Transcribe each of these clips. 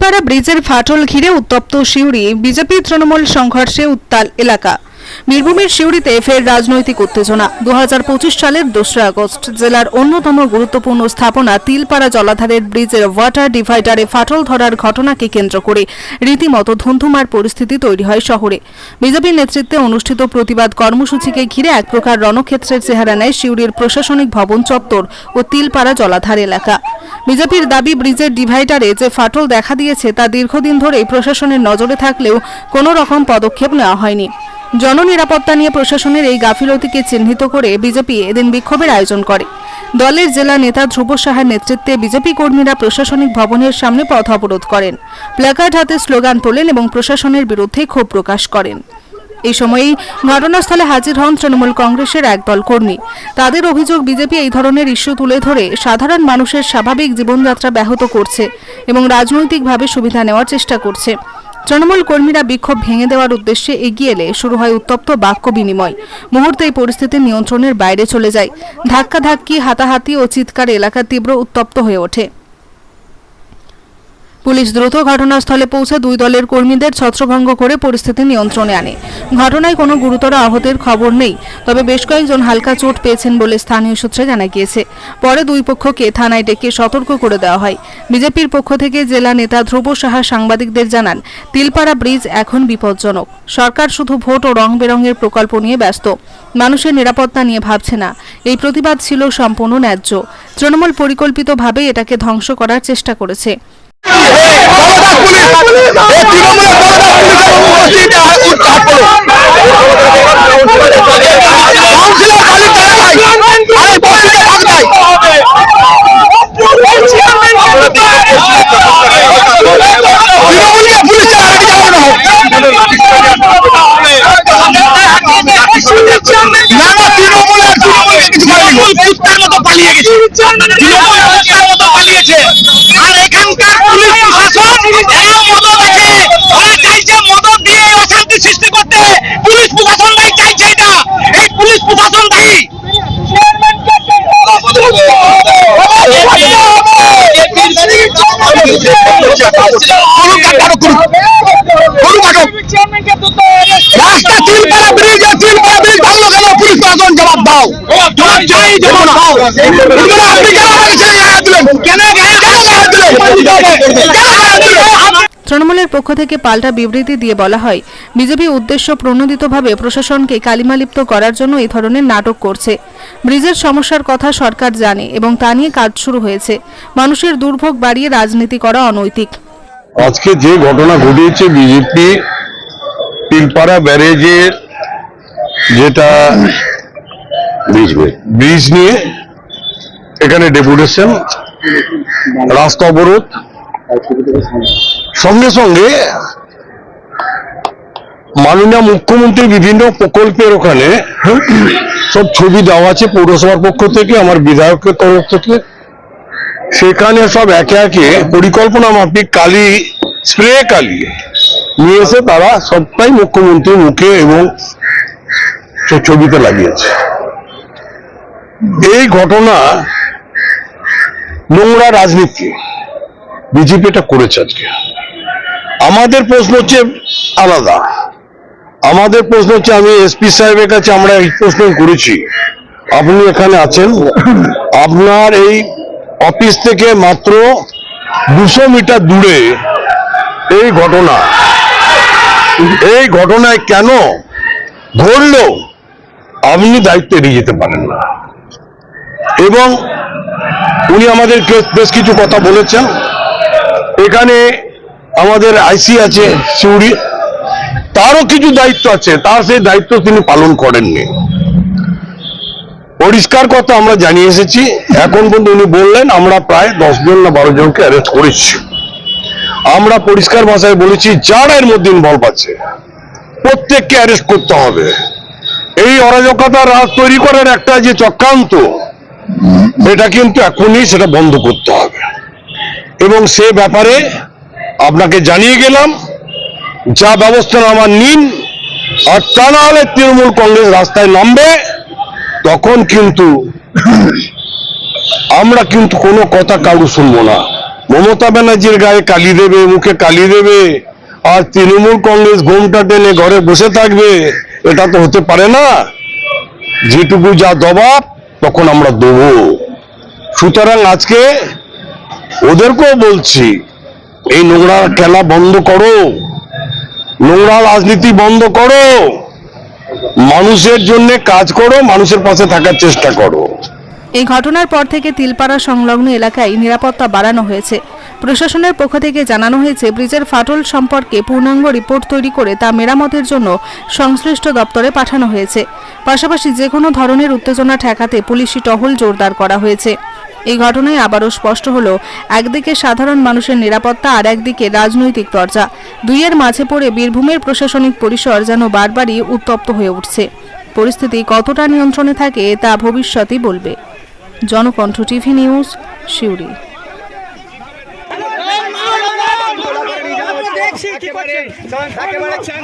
তিলপাড়া ব্রিজের ফাটল ঘিরে উত্তপ্ত সিউড়ি। বিজেপি তৃণমূল সংঘর্ষে উত্তাল এলাকা। বীরভূমের সিউড়িতে ফের রাজনৈতিক উত্তেজনা। দু হাজার পঁচিশ সালের দোসরা আগস্ট, জেলার অন্যতম গুরুত্বপূর্ণ স্থাপনা তিলপাড়া জলাধারের ব্রিজের ওয়াটার ডিভাইডারে ফাটল ধরার ঘটনাকে কেন্দ্র করে রীতিমতো ধুন্ধুমার পরিস্থিতি তৈরি হয় শহরে। বিজেপির নেতৃত্বে অনুষ্ঠিত প্রতিবাদ কর্মসূচিকে ঘিরে এক প্রকার রণক্ষেত্রের চেহারা নেয় সিউড়ির প্রশাসনিক ভবন চত্বর ও তিলপাড়া জলাধার এলাকা। বিজেপির দাবি ব্রিজের ডিভাইডারে যে ফাটল দেখা দিয়েছে তা দীর্ঘদিন ধরেই প্রশাসনের নজরে থাকলেও কোনো রকম পদক্ষেপ নেওয়া হয়নি। জননিরাপত্তা নিয়ে প্রশাসনের এই গাফিলতিকে চিহ্নিত করে বিজেপি এদিন বিক্ষোভের আয়োজন করে। দলের জেলা নেতা ধ্রুব সাহার নেতৃত্বে বিজেপি কর্মীরা প্রশাসনিক ভবনের সামনে পথ অবরোধ করেন। প্ল্যাকার্ড হাতে স্লোগান তোলেন এবং প্রশাসনের বিরুদ্ধে ক্ষোভ প্রকাশ করেন। এই সময়েই ঘটনাস্থলে হাজির হন তৃণমূল কংগ্রেসের একদল কর্মী। তাদের অভিযোগ, বিজেপি এই ধরনের ইস্যু তুলে ধরে সাধারণ মানুষের স্বাভাবিক জীবনযাত্রা ব্যাহত করছে এবং রাজনৈতিকভাবে সুবিধা নেওয়ার চেষ্টা করছে। তৃণমূল কর্মীরা বিক্ষোভ ভেঙে দেওয়ার উদ্দেশ্যে এগিয়ে এলে শুরু হয় উত্তপ্ত বাক্য বিনিময়। মুহূর্তে এই পরিস্থিতি নিয়ন্ত্রণের বাইরে চলে যায়। ধাক্কাধাক্কি, হাতাহাতি ও চিৎকার এলাকা তীব্র উত্তপ্ত হয়ে ওঠে। পুলিশ দ্রুত ঘটনাস্থলে পৌঁছে দুই দলের কর্মীদের ছত্রভঙ্গ করে পরিস্থিতি নিয়ন্ত্রণে আনে। ঘটনায় কোনো গুরুতর আহতের খবর নেই, তবে বেশ কয়েকজন হালকা চোট পেয়েছেন বলে স্থানীয় সূত্রে জানা গিয়েছে। পরে দুই পক্ষকে থানায় ডেকে সতর্ক করে দেওয়া হয়। বিজেপির পক্ষ থেকে জেলা নেতা ধ্রুব সাহা সাংবাদিকদের জানান, তিলপাড়া ব্রিজ এখন বিপজ্জনক। সরকার শুধু ভোট ও রং বেরঙের প্রকল্প নিয়ে ব্যস্ত। মানুষের নিরাপত্তা নিয়ে ভাবছে না। এই প্রতিবাদ ছিল সম্পূর্ণ ন্যায্য। তৃণমূল পরিকল্পিতভাবে এটাকে ধ্বংস করার চেষ্টা করেছে। পালিয়ে গেছে তৃণমূল কুত্তার মতো পালিয়েছে আর এখানকার পুলিশ প্রশাসন এরা মদত আছে। ওরা চাইছে মদত দিয়ে অশান্তি সৃষ্টি করতে। পুলিশ প্রশাসনটাই চাইছে এটা। এই পুলিশ প্রশাসন দায়ী। রাস্তা তিলপাড়া ব্রিজ আর তিলপাড়া ব্রিজ ভাঙলো কেন? পুলিশ প্রশাসন জবাব দাও। জবাব চাই দাও। এগুলো আপনি কেন আমাকে ছেড়ে দিলেন? কেন কেন দিলেন? কেন তৃণমূলের পক্ষ থেকে পাল্টা বিবৃতি দিয়ে বলা হয় বিজেপি উদ্দেশ্য প্রণোদিতভাবে প্রশাসনকে কালিমালিপ্ত করার জন্য এই ধরনের নাটক করছে। ব্রিজের সমস্যার কথা সরকার জানে এবং তা নিয়ে কাজ শুরু হয়েছে। মানুষের দুর্ভোগ বাড়িয়ে রাজনীতি করা অনৈতিক। আজকে যে ঘটনা ঘটিয়েছে বিজেপি তিলপাড়া ব্যারেজের যেটা ব্রিজ নিয়ে এখানে ডেপুটেশন রাস্তা অবরোধ। সঙ্গে সঙ্গে মাননীয় মুখ্যমন্ত্রী বিভিন্ন প্রকল্পের ওখানে সব ছবি দেওয়া আছে পৌরসভার পক্ষ থেকে, আমার বিধায়কের তরফ থেকে। সেখানে সব একে একে পরিকল্পনা মাফিক কালি, স্প্রে কালি নিয়ে এসে তারা সবটাই মুখ্যমন্ত্রীর মুখে এবং ছ- ছবিতে লাগিয়েছে। এই ঘটনা নোংরা রাজনীতি। বিজেপি এটা করেছে আজকে। আমাদের প্রশ্ন হচ্ছে আলাদা। আমাদের প্রশ্ন হচ্ছে, আমি এসপি সাহেবের কাছে আমরা এই প্রশ্ন করেছি। আপনি এখানে আছেন। আপনার এই অফিস থেকে মাত্র দুশো মিটার দূরে এই ঘটনা। এই ঘটনায় কেন ধরলেও আপনি দায়িত্ব এড়িয়ে যেতে পারেন না। এবং উনি আমাদেরকে বেশ কিছু কথা বলেছেন। এখানে আমাদের আইসি আছে, সিউড়ি। তারও কিছু দায়িত্ব আছে, তার সেই দায়িত্ব তিনি পালন করেননি। পরিষ্কার কথা আমরা জানিয়ে এসেছি, এখন পর্যন্ত উনি বললেন, আমরা প্রায় দশ জন না বারো জনকে অ্যারেস্ট করেছি। আমরা পরিষ্কার ভাষায় বলেছি, যারা এর মধ্যে ইনভলভ আছে, প্রত্যেককে অ্যারেস্ট করতে হবে। এই অরাজকতা রাজ তৈরি করার একটা যে চক্রান্ত, এটা কিন্তু এখনই সেটা বন্ধ করতে হবে। এবং সে ব্যাপারে আপনাকে জানিয়ে গেলাম, যা ব্যবস্থা আমার নিন, আর তা না হলে তৃণমূল কংগ্রেস রাস্তায় নামবে, তখন কিন্তু আমরা কিন্তু কোনো কথা কারু শুনব না। মমতা ব্যানার্জির গায়ে কালি দেবে, মুখে কালি দেবে, আর তৃণমূল কংগ্রেস ঘোমটা টেনে ঘরে বসে থাকবে, এটা তো হতে পারে না। যেটুকু যা দবাব, তখন আমরা দেবো। সুতরাং আজকে ওদেরকেও বলছি, এই নোংরা খেলা বন্ধ করো। নোংরা রাজনীতি বন্ধ করো। মানুষের জন্য কাজ করো, মানুষের পাশে থাকার চেষ্টা করো। এই ঘটনার পর থেকে তিলপাড়া সংলগ্ন এলাকায় নিরাপত্তা বাড়ানো হয়েছে। প্রশাসনের পক্ষ থেকে জানানো হয়েছে, ব্রিজের ফাটল সম্পর্কে পূর্ণাঙ্গ রিপোর্ট তৈরি করে তা মেরামতের জন্য সংশ্লিষ্ট দপ্তরে পাঠানো হয়েছে। পাশাপাশি যে কোনো ধরনের উত্তেজনা ঠেকাতে পুলিশি টহল জোরদার করা হয়েছে। এই ঘটনায় আবারও স্পষ্ট হল, একদিকে সাধারণ মানুষের নিরাপত্তা আর একদিকে রাজনৈতিক চর্চা দুইয়ের মাঝে পড়ে বীরভূমের প্রশাসনিক পরিসর যেন বারবারই উত্তপ্ত হয়ে উঠছে। পরিস্থিতি কতটা নিয়ন্ত্রণে থাকে তা ভবিষ্যতই বলবে। জনকণ্ঠ টিভি নিউজ শিউরি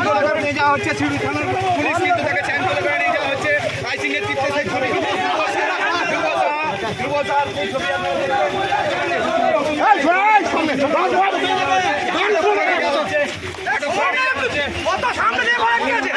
করে করে নিয়ে যাওয়া হচ্ছে সিউড়ি থানার পুলিশ কিন্তু তাকে চ্যান করে করে নিয়ে যাওয়া হচ্ছে আইসি নেতৃত্বে সেই ছবি ধ্রুব স্যার, ধ্রুব স্যার, এই ছবি আপনারা দেখতে পাচ্ছেন। কত সামনে দিয়ে